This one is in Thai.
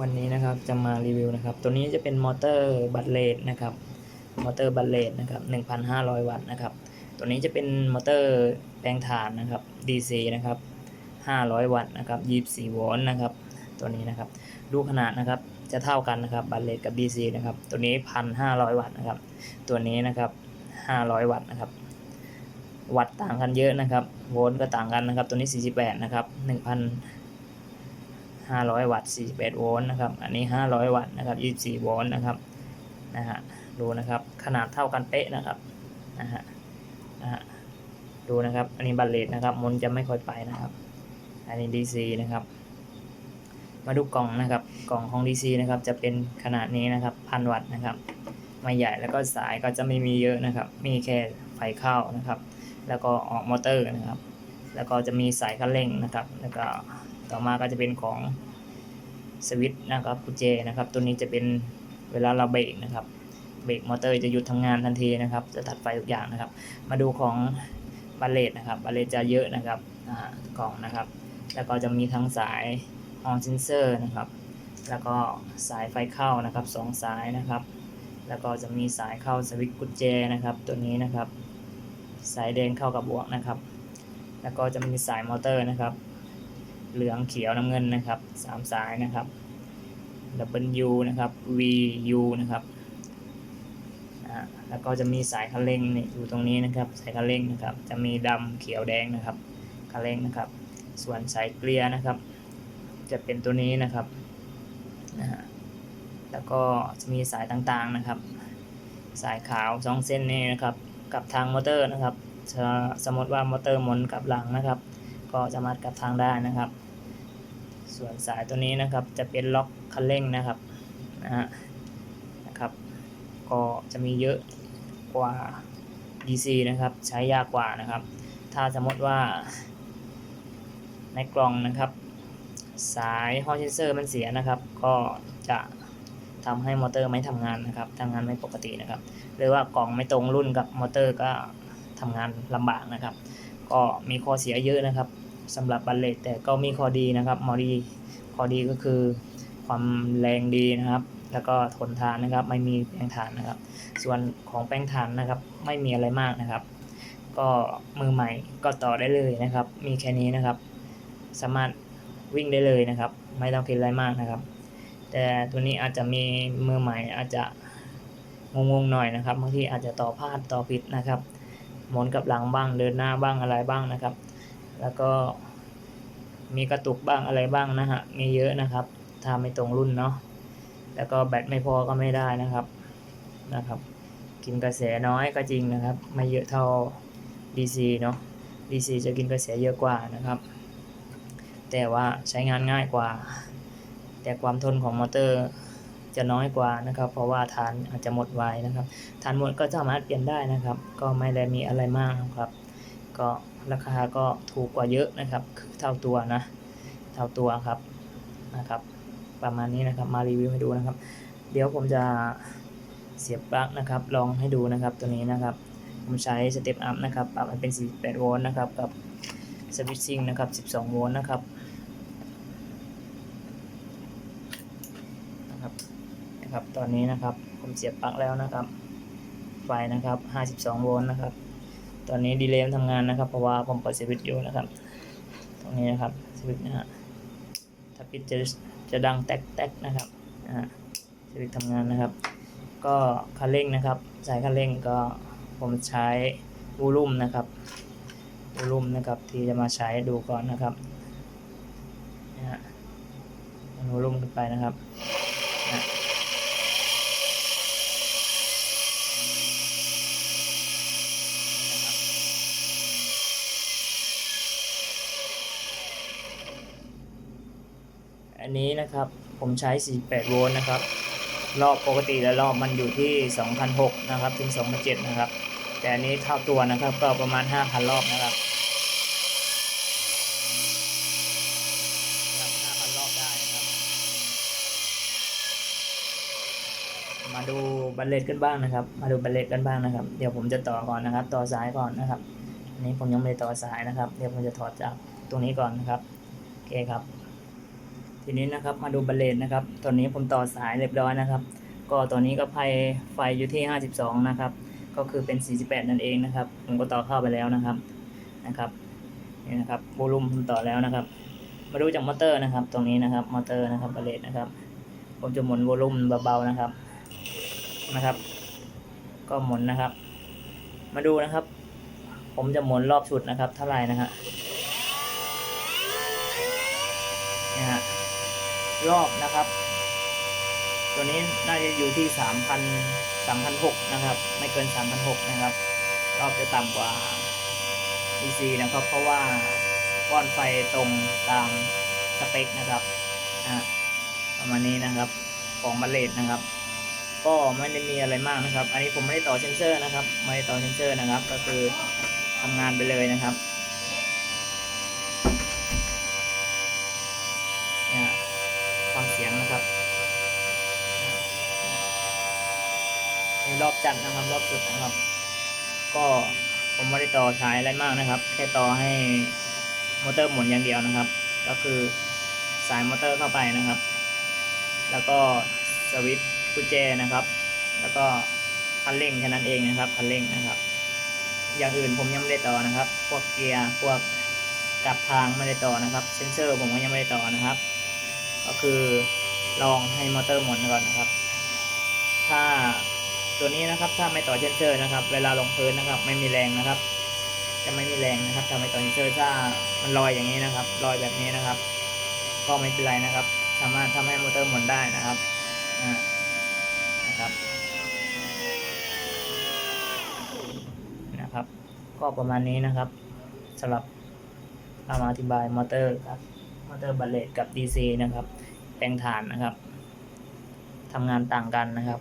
วันนี้นะครับจะมารีวิวนะครับ ตัวนี้จะเป็นมอเตอร์บัตเลดนะครับมอเตอร์บัตเลดนะครับ1,500 วัตต์นะครับ ตัวนี้จะเป็นมอเตอร์แปลงถ่านนะครับ DC นะครับ500 วัตต์นะครับ24โวลต์นะครับ ตัวนี้นะครับ ดูขนาดนะครับจะเท่ากันนะครับบัตเลดกับ DC นะครับ ตัวนี้ 1,500 วัตต์นะครับ ตัวนี้นะครับ 500 วัตต์นะครับ วัตต์ต่างกันเยอะนะครับ โวลต์ก็ต่างกันนะครับ ตัวนี้ 48 นะครับ1,000 500 วัตต์48โวลต์นะครับ อันนี้ 500 วัตต์นะครับ24โวลต์นะครับ นะฮะ ดูนะครับ ขนาดเท่ากันเป๊ะนะครับ นะฮะ นะฮะ ดูนะครับ อันนี้บัลเลตนะครับมนจะไม่ค่อยไปนะครับ อันนี้ DC นะครับ มาดูกล่องนะครับ กล่องของ DC นะครับ จะเป็นขนาดนี้นะครับ พันวัตต์นะครับ ไม่ใหญ่แล้วก็สายก็จะไม่มีเยอะนะครับ มีแค่ไฟเข้านะครับ แล้วก็ออกมอเตอร์นะครับแล้วก็จะมีสายคันเร่งนะครับ แล้วก็ ต่อมาก็จะเป็นของสวิตช์นะครับกุญแจนะครับ ตัวนี้จะเป็นเวลาเราเบรกนะครับ เบรกมอเตอร์จะหยุดทำงานทันทีนะครับ จะตัดไฟทุกอย่างนะครับ มาดูของบัลเลตนะครับบัลเลตจะเยอะนะครับกล่องนะครับ แล้วก็จะมีทั้งสายออนเซนเซอร์นะครับ แล้วก็สายไฟเข้านะครับสองสายนะครับ แล้วก็จะมีสายเข้าสวิตช์กุญแจนะครับ ตัวนี้นะครับ สายแดงเข้ากับบวกนะครับ แล้วก็จะมีสายมอเตอร์นะครับ เหลืองเขียวน้ำเงินนะครับสามสายนะครับ W นะครับ VU นะครับแล้วก็จะมีสายคันเร่งนี่อยู่ตรงนี้นะครับ สายคันเร่งนะครับ จะมีดำเขียวแดงนะครับคันเร่งนะครับ ส่วนสายเกลียนะครับ จะเป็นตัวนี้นะครับนะฮะแล้วก็จะมีสายต่างๆนะครับ สายขาวสองเส้นนี้นะครับ กับทางมอเตอร์นะครับจะสมมติว่ามอเตอร์หมุนกลับหลังนะครับ ก็จะมัดกับทางได้นะครับ ส่วนสายตัวนี้นะครับ จะเป็นล็อกคันเร่งนะครับนะฮะนะครับ ก็จะมีเยอะกว่า DC นะครับ ใช้ยากกว่านะครับ ถ้าสมมติว่า ในกล่องนะครับ สายฮอลเซนเซอร์มันเสียนะครับ ก็จะทำให้มอเตอร์ไม่ทำงานนะครับทำงานไม่ปกตินะครับ หรือว่ากล่องไม่ตรงรุ่นกับมอเตอร์ก็ทำงานลำบากนะครับ ก็มีข้อเสียเยอะนะครับ สำหรับบัลเลตแต่ก็มีข้อดีนะครับมอดีข้อดีก็คือความแรงดีนะครับ แล้วก็ทนทานนะครับ ไม่มีแป้งฐานนะครับ ส่วนของแป้งฐานนะครับ ไม่มีอะไรมากนะครับ ก็มือใหม่ก็ต่อได้เลยนะครับ มีแค่นี้นะครับ สามารถวิ่งได้เลยนะครับ ไม่ต้องคิดอะไรมากนะครับ แต่ตัวนี้อาจจะมีมือใหม่อาจจะงงๆหน่อยนะครับบางทีอาจจะต่อพลาดต่อผิดนะครับหมุนกับหลังบ้างเดินหน้าบ้างอะไรบ้างนะครับ แล้วก็มีกระตุกบ้างอะไรบ้างนะฮะ มีเยอะนะครับ ถ้าไม่ตรงรุ่นเนาะ แล้วก็แบตไม่พอก็ไม่ได้นะครับ นะครับ กินกระแสน้อยก็จริงนะครับ ไม่เยอะเท่า DC เนาะ DC จะกินกระแสเยอะกว่านะครับ แต่ว่าใช้งานง่ายกว่า แต่ความทนของมอเตอร์จะน้อยกว่านะครับ เพราะว่าฐานอาจจะหมดไวนะครับ ฐานหมดก็สามารถเปลี่ยนได้นะครับ ก็ไม่ได้มีอะไรมากนะครับ ก็ราคาก็ถูกกว่าเยอะนะครับคือเท่าตัวนะ เท่าตัวครับนะครับ ประมาณนี้นะครับมารีวิวให้ดูนะครับ เดี๋ยวผมจะเสียบปลั๊กนะครับ ลองให้ดูนะครับตัวนี้นะครับ ผมใช้สเต็ปอัพนะครับปรับให้เป็น 48 โวลต์นะครับกับสวิตชิ่งนะครับ 12 โวลต์นะครับนะครับนะครับ ตอนนี้นะครับผมเสียบปลั๊กแล้วนะครับ ไฟนะครับ 52 โวลต์นะครับ ตอนนี้ดีเลย์ทำงานนะครับ เพราะว่าผมเปิดสวิตช์อยู่นะครับ ตรงนี้นะครับสวิตช์นะฮะถ้าปิดจะจะดังแต๊กๆนะครับนะฮะสวิตช์ทำงานนะครับ ก็คันเร่งนะครับ สายคันเร่งก็ผมใช้วูลุ่มนะครับวูลุ่มนะครับที่จะมาใช้ดูก่อนนะครับนะฮะวูลุ่มขึ้นไปนะครับ อันนี้นะครับผมใช้ 48 โวลต์นะครับ รอบปกติแล้วรอบมันอยู่ที่2,006นะครับถึง2,007นะครับ แต่อันนี้เท่าตัวนะครับก็ประมาณ 5,000 รอบนะครับครับ5,000รอบได้นะครับมาดูบัลเลตกันบ้างนะครับ มาดูบัลเลตกันบ้างนะครับ เดี๋ยวผมจะต่อก่อนนะครับ ต่อสายก่อนนะครับ อันนี้ผมยังไม่ได้ต่อสายนะครับ เดี๋ยวผมจะถอดจากตรงนี้ก่อนนะครับ โอเคครับ ทีนี้นะครับมาดูบัลเลตนะครับตัวนี้ผมต่อสายเรียบร้อยนะครับ ก็ตัวนี้ก็ไฟไฟอยู่ที่ 52 นะครับ ก็คือเป็น 48 นั่นเองนะครับ ผมก็ต่อเข้าไปแล้วนะครับนะครับนี่นะครับโวลูมผมต่อแล้วนะครับ มาดูจากมอเตอร์นะครับ ตรงนี้นะครับมอเตอร์นะครับบัลเลตนะครับ ผมจะหมุนโวลูมเบาๆนะครับนะครับ ก็หมุนนะครับ มาดูนะครับ ผมจะหมุนรอบชุดนะครับ เท่าไหร่นะฮะ รอบนะครับ ตัวนี้น่าจะอยู่ที่สามพันสามพันหกนะครับ ไม่เกินสามพันหกนะครับ รอบจะต่ำกว่า DC นะครับ เพราะว่าก้อนไฟตรงตามสเปคนะครับอะประมาณนี้นะครับของบัลเลตนะครับ ก็ไม่ได้มีอะไรมากนะครับ อันนี้ผมไม่ได้ต่อเซนเซอร์นะครับ ไม่ได้ต่อเซนเซอร์นะครับ ก็คือทำงานไปเลยนะครับเนี่ยฟัง เสียงนะครับในรอบจัดนะครับ รอบสุดนะครับ ก็ผมไม่ได้ต่อสายอะไรมากนะครับ แค่ต่อให้มอเตอร์หมุนอย่างเดียวนะครับ ก็คือสายมอเตอร์เข้าไปนะครับ แล้วก็สวิตช์กุญแจนะครับ แล้วก็คันเร่งแค่นั้นเองนะครับคันเร่งนะครับ อย่างอื่นผมยังไม่ได้ต่อนะครับ พวกเกียร์พวกกลับทางไม่ได้ต่อนะครับ เซนเซอร์ผมก็ยังไม่ได้ต่อนะครับ ก็คือลองให้มอเตอร์หมุนก่อนนะครับ ถ้าตัวนี้นะครับถ้าไม่ต่อเซนเซอร์นะครับ เวลาลงพื้นนะครับ ไม่มีแรงนะครับ จะไม่มีแรงนะครับถ้าไม่ต่อเซนเซอร์ถ้ามันลอยอย่างนี้นะครับลอยแบบนี้นะครับ ก็ไม่เป็นไรนะครับ สามารถทำให้มอเตอร์หมุนได้นะครับอ่านะครับนะครับ ก็ประมาณนี้นะครับสำหรับเรามาอธิบายมอเตอร์ครับ อเตอร์บัลเลตกับ DC นะครับ แปลงฐานนะครับทำงานต่างกันนะครับ